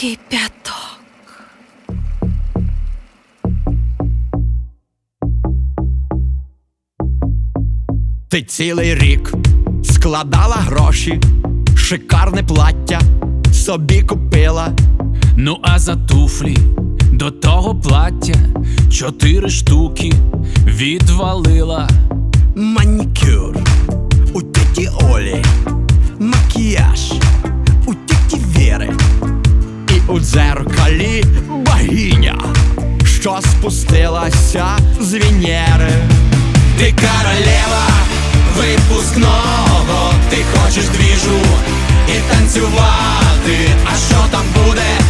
Кипяток. Ти цілий рік складала гроші, шикарне плаття собі купила. Ну а за туфлі до того плаття чотири штуки відвалила. Манікюр у тіті Олі, макіяж у дзеркалі богиня, що спустилася з Венери. Ти королева випускного, ти хочеш двіжу і танцювати. А що там буде?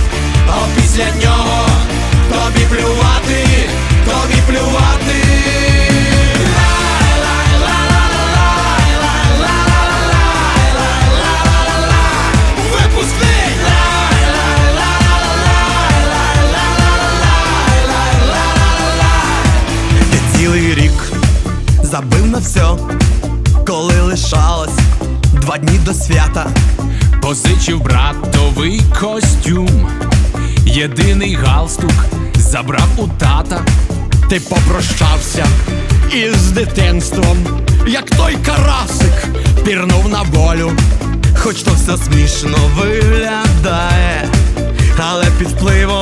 Забив на все, коли лишалось два дні до свята. Позичив братовий костюм, єдиний галстук забрав у тата. Ти попрощався із дитинством, як той карасик пірнув на волю. Хоч то все смішно виглядає, але під впливом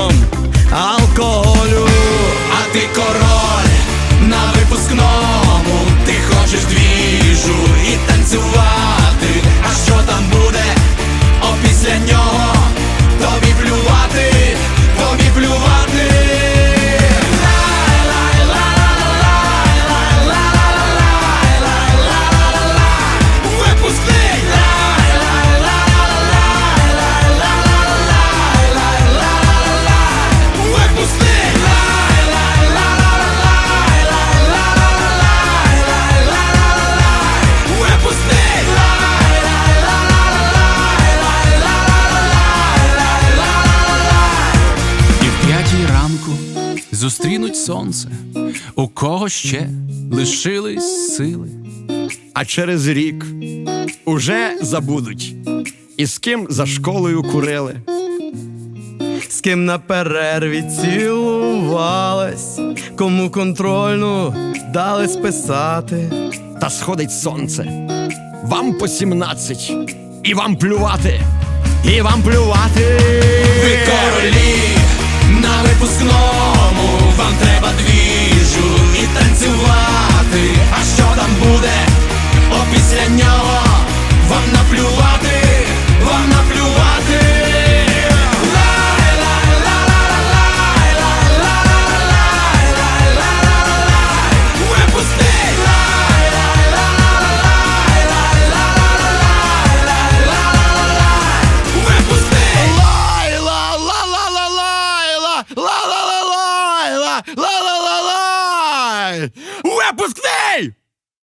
ранку зустрінуть сонце, у кого ще лишились сили. А через рік уже забудуть, і з ким за школою курили. З ким на перерві цілувалась, кому контрольну дали списати. Та сходить сонце, вам по сімнадцять, і вам плювати, і вам плювати. Ви королі на ла-ла-ла-лай! ла ла ла лай! Випускний!